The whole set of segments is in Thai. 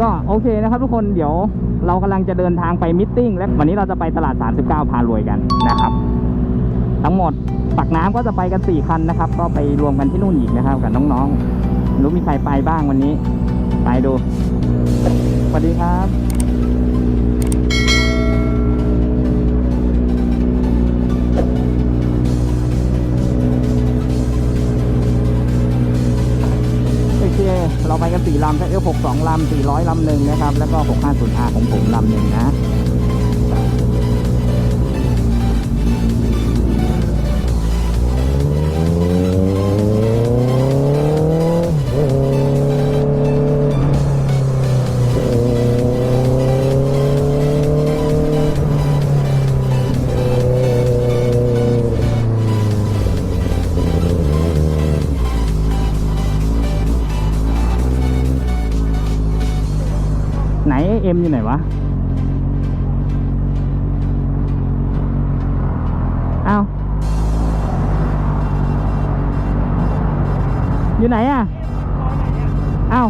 ก็โอเคนะครับทุกคนเดี๋ยวเรากำลังจะเดินทางไปมิทติ้งและวันนี้เราจะไปตลาด 39 พารวยกันนะครับ ทั้งหมดปักน้ำก็จะไปกัน 4 คันนะครับ ก็ไปรวมกันที่นู่นอีกนะครับ กับน้องๆรู้มีใครไปบ้างวันนี้ ไปดูสวัสดีครับ ลำถ้าเอฟหกสองลำสี่ร้อยลำหนึ่งนะครับ แล้วก็หกห้าศูนย์อาของผมลำหนึ่งนะ เอ็มอยู่ไหนวะ เอาอยู่ไหนอะ เอ้า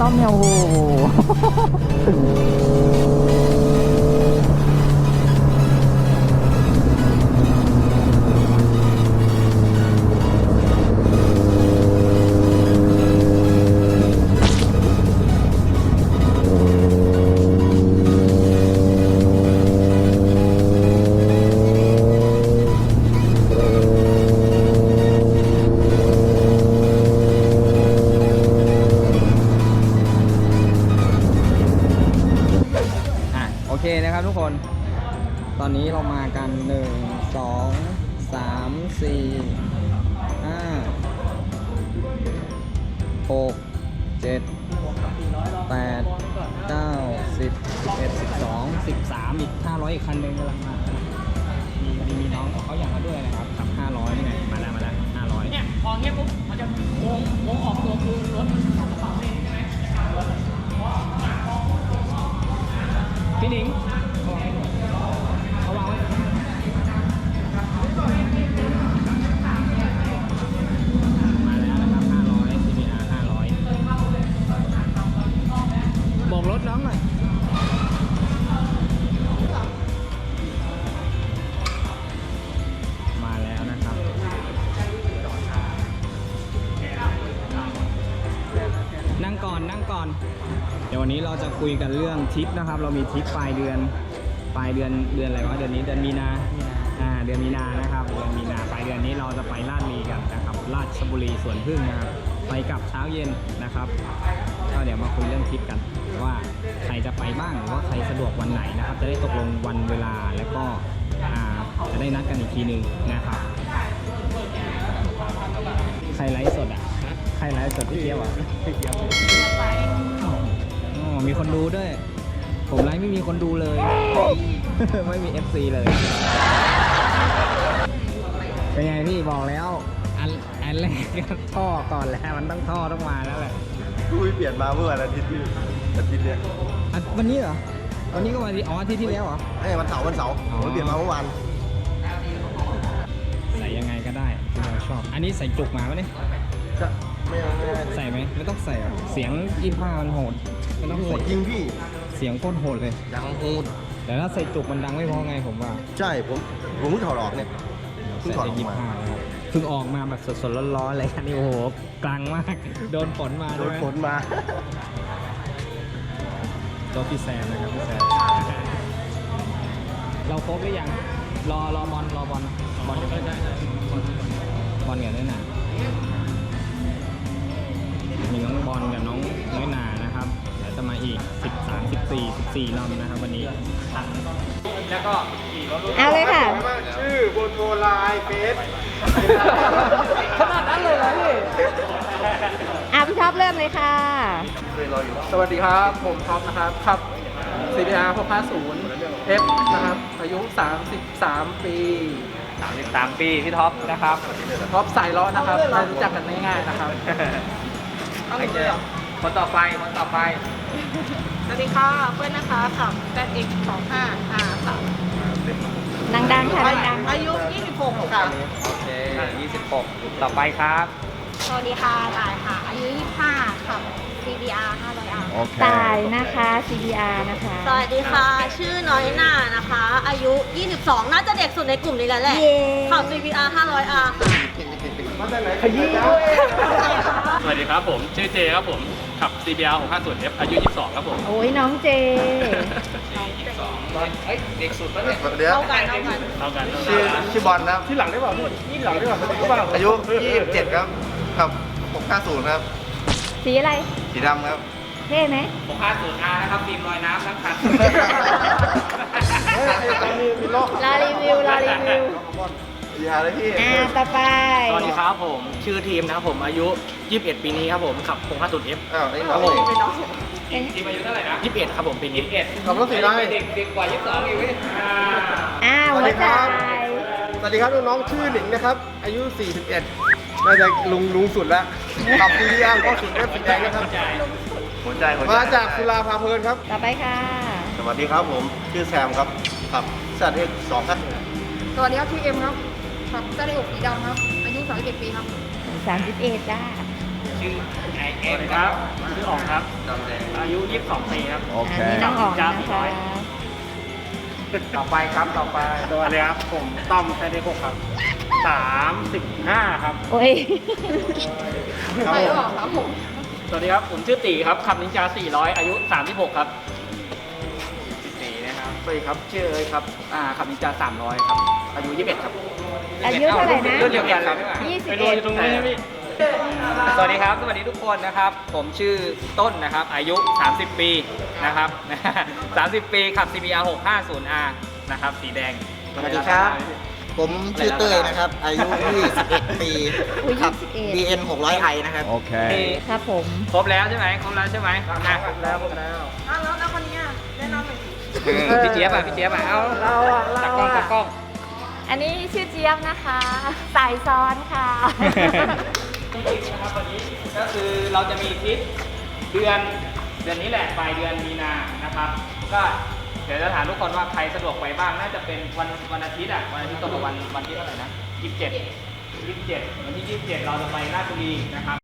ตลอดเหกเจ็ดแปดเก้าสิบสิบเอ็ดสิบสองสิบสามอีกห้าร้อยอีกคันหนึ่งกำลังมามีมีมีน้องเขาอยากมาด้วยนะครับขับห้าร้อยนี่ไงมาแล้วมาแล้วห้าร้อยเนี่ยพอเงี้ยปุ๊บมันจะวงวงออกตัวคือรถสองกระเป๋าเลนใช่ไหมพี่หนิง วันนี้เราจะคุยกันเรื่องทริปนะครับ เรามีทริปปลายเดือนปลายเดือนเดือนอะไรวะเดือนนี้เดือนมีนาอ่าเดือนมีนานะครับเดือนมีนาปลายเดือนนี้เราจะไปลาดลีกันนะครับราชบุรีสวนพึ่งนะครับไปกลับเช้าเย็นนะครับก็เดี๋ยวมาคุยเรื่องทริปกันว่าใครจะไปบ้างหรือว่าใครสะดวกวันไหนนะครับ จะได้ตกลงวันเวลาแล้วก็จะได้นัดกันอีกทีหนึ่งนะครับใครไลฟ์สดอะใครไลฟ์สดพี่เกียวอะพี่เกียว มีคนดูด้วย ผมไลฟ์ไม่มีคนดูเลย ไม่มี FC เลย เป็นไงพี่บอกแล้ว อันอันแรกก็ท่อก่อนแล้วมันต้องท่อต้องมาแล้วแหละคุยเปลี่ยนมาเมื่อวันอาทิตย์ที่อาทิตย์เนี้ยอันวันนี้เหรอวันนี้ก็วันที่อ๋ออาที่ที่แล้วเหรอ ไอ้ยวันเสาร์วันเสาร์อ๋อ ผมเปลี่ยนมาเมื่อวานใส่ยังไงก็ได้ที่เราชอบ อันนี้ใส่จุกมาปะเนี่ย ก็ไม่เอาไม่เอาใส่ไหมไม่ต้องใส่หรอกเสียงยี่ห้ามันโหด ไม่ต้องโหใส่ดจริงพี่ เสียงโคตรโหดเลยยังโหดแต่ถ้าใส่จุกมันดังไม่พอไงผมว่าใช่ผมผมเพิ่งถอดออกเนี่ยเพิ่งใส่ถอดอได้อกยี่มาห้านะครับเพิ่งออกมาแบบสดๆร้อนๆเลยครับนี่โอ้โหกลางมาก โดนฝนมาโดใช่นไหมฝนมาตัวพี่แซมนะครับพี่แซมเราครบหรือยังรอรอบอลรอบอลบอลใช่ใช่บอลกับน้อยหนามีน้องบอลกับน้องน้อยหนา 13 14 14ลำนะครับวันนี้ แล้วก็ขี่รถเอาเลยค่ะ ชื่อบนโทรไลน์เฟซขนาดนั้นเลยเหรอพี่ อะพี่ท็อปเริ่มเลยค่ะเคยรออยู่สวัสดีครับ ผมท็อปนะครับขับ CBR 650 F นะครับ อายุ 33 ปี33 ปีพี่ท็อปนะครับ ท็อปสายล้อนะครับเรารู้จักกันง่ายๆนะครับโอเคคนต่อไป คนต่อไป สวัสดีค่ะเพื่อนนะคะขับ ZX 25 R ค่ะดังๆค่ะดังอายุ 26 ค่ะ โอเค 26 ต่อไปครับ สวัสดีค่ะตายค่ะ อายุ 25ขับ CBR 500R โอเคๆตายนะคะ CDR นะคะ สวัสดีค่ะ ชื่อน้อยหน่านะคะ อายุ 22 น่าจะเด็กสุดในกลุ่มนี้แล้วแหละเย้ขับ CBR 500R ค่ะ สวัสดีครับผมชื่อเจครับผมขับ CBR 650 F อายุ 22 ครับผม โอ้ยน้องเจเดี๋ยวเท่ากันเท่ากันเท่ากันชื่อชื่อบอลนะครับที่หลังได้เปล่าพี่ที่หลังได้เปล่าที่บ้านอายุ 27 ครับครับ650ครับ สีอะไร สีดำครับ เท่ไหม 650R นะครับฟิล์มลอยน้ำทั้งคันาเลยพี่ อ่าต่อไป สวัสดีครับผม ชื่อทีมนะครับผมอายุ 21 ปีนี้ครับผมขับ650 F อ้าวนี่ครับผมทีมอายุเท่าไหร่นะ21 ครับผมปีนี้21ขับรถสีอะไรเด็กเด็กกว่า22อีกเว้ยอ่าอ้าวสวัสหัดีวคใจรับ สวัสดีครับน้องๆชื่อหนิงนะครับ อายุ 41น่าจะลุงลุงสุดแล้วขับซีรีส์ก็สุดเอฟสีแดงนะครับหัวใจหัวใจมาจากสุราพาเพลินครับ ต่อไปค่ะ สวัสดีครับผม ชื่อแซมครับขับซัดเอ็กสองครับสวัสดีครับชื่อเอ็มครับ ครับเจ้าได้อกสีดำครับ อายุ 31 ปีครับ31จ้าชื่อไอเอ็สมวัสดีคครัรับบชื่ออ๋องครับอายุ 22 ปีครับ โอเค อันนี้น้องออกจ้านะสี่ร้คะอยต่อไปครับต่อไปสวัสดีครับ ผมต้อมแค่ได้6ครับ 35 ครับ โอ้ยไปหรือเปล่าครับผม สวัสดีครับ ผมชื่อตีครับขับนินจา 400 อายุ 36 ครับสีนะครับ สวัสดีครับ ชื่อเอ๋ยครับ อ่าขับนินจา300 ครับ อายุ 21 ครับอายุเท่าไหร่นะ รุ่นเดียวกันเลยไปดูอยู่ตรงนี้นะพี่สวัสดีครับ สวัสดีทุกคนนะครับ ผมชื่อต้นนะครับ อายุ 30 ปีนะครับ 30 ปีขับ CBR 650R นะครับ สีแดง สวัสดีครับ ผมชื่อเต้ยนะครับ อายุ 21 ปีอุ๊ยขับ21 BN 600i นะครับ โอเคครับผม ครบแล้วใช่ไหม ครบแล้วใช่ไหมนะแล้วผมแล้วอ้าวแล้วแล้วคนนี้อะแนะนำหน่อยสิ เออพี่เจี๊ยบอะพี่เจี๊ยบอะเอาเราอะตาเรากล้องอะ ตากล้อง อันนี้ชื่อเจี๊ยบนะคะ สายซ้อนค่ะ จริงๆนะครับวันนี้ก็คือเราจะมีทริปเดือนเดือนนี้แหละปลายเดือนมีนานะครับ ก็เดี๋ยวจะถามทุกคนว่าใครสะดวกไปบ้างน่าจะเป็นวันวันอาทิตย์อะวันอาทิตย์ตรงกับวันวันที่เท่าไหร่นะยี่สิบเจ็ดยี่สิบเจ็ดวันที่ยี่สิบเจ็ดเราจะไปราชบุรีนะครับ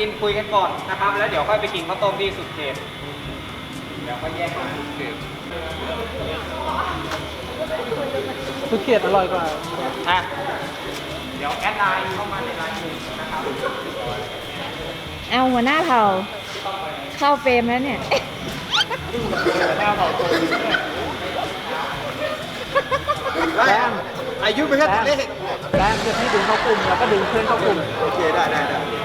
กินคุยกันก่อนนะครับ แล้วเดี๋ยวค่อยไปกินข้าวต้มที่สุดเขตเดี๋ยวค่อยแยกกันสุดเขตสุดเขียดอร่อยกว่าอะเดี๋ยวแอดไลน์เข้ามาในไลน์กลุ่มนะครับเอาหัวหน้าเผ่า เข้าเฟรมแล้วเนี่ยแซมอายุเป็นแค่ตัวเลขและเดี๋ยวพี่ดึงเข้ากลุ่มแล้วก็ดึงเพื่อนเข้ากลุ่มโอเคได้ได้ได้